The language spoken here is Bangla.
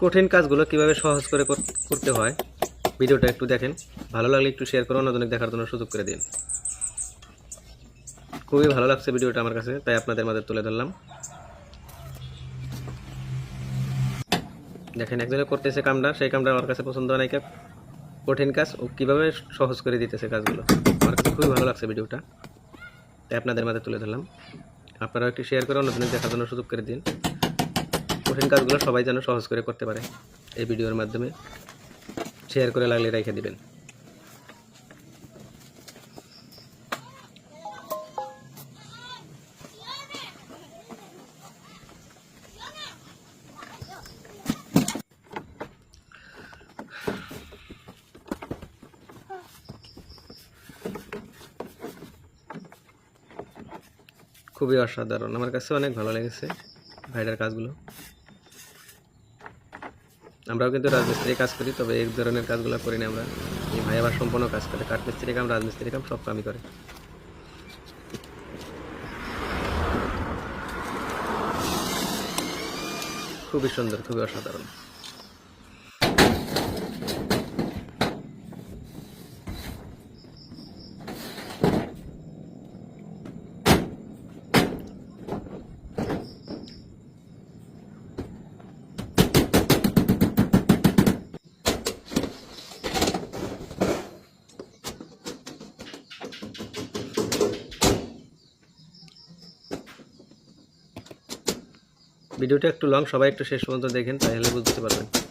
কঠিন কাজগুলো কীভাবে সহজ করে করতে হয়, ভিডিওটা একটু দেখেন। ভালো লাগলে একটু শেয়ার করে অন্যজনকে দেখার জন্য সুযোগ করে দিন। খুবই ভালো লাগছে ভিডিওটা আমার কাছে, তাই আপনাদের মাঝে তুলে ধরলাম। দেখেন, একজনে করতেছে কামটা, সেই কামটা আমার কাছে পছন্দ হয় নাই কা- কঠিন কাজ, ও কীভাবে সহজ করে দিতেছে কাজগুলো। আমার কাছে খুবই ভালো লাগছে ভিডিওটা, তাই আপনাদের মাঝে তুলে ধরলাম। আপনারাও একটু শেয়ার করে অন্যজনকে দেখার জন্য সুযোগ করে দিন। কঠিন কাজগুলো সবাই যেন সহজ করে করতে পারে এই ভিডিওর মাধ্যমে। শেয়ার করে লাগলে রেখে দিবেন। খুবই অসাধারণ। আমার কাছে অনেক ভালো লেগেছে ভাইটার কাজগুলো। আমরাও কিন্তু রাজমিস্ত্রি কাজ করি, তবে এই ধরনের কাজগুলো করি না আমরা। এই ভাই আবার সম্পূর্ণ কাজ করে, কাঠমিস্ত্রি কাম, রাজমিস্ত্রি কাম, সব কামই করে। খুবই সুন্দর, খুবই অসাধারণ। ভিডিওটা একটু লং সবাই একটু শেষ পর্যন্ত দেখেন তাহলে বুঝতে পারবেন।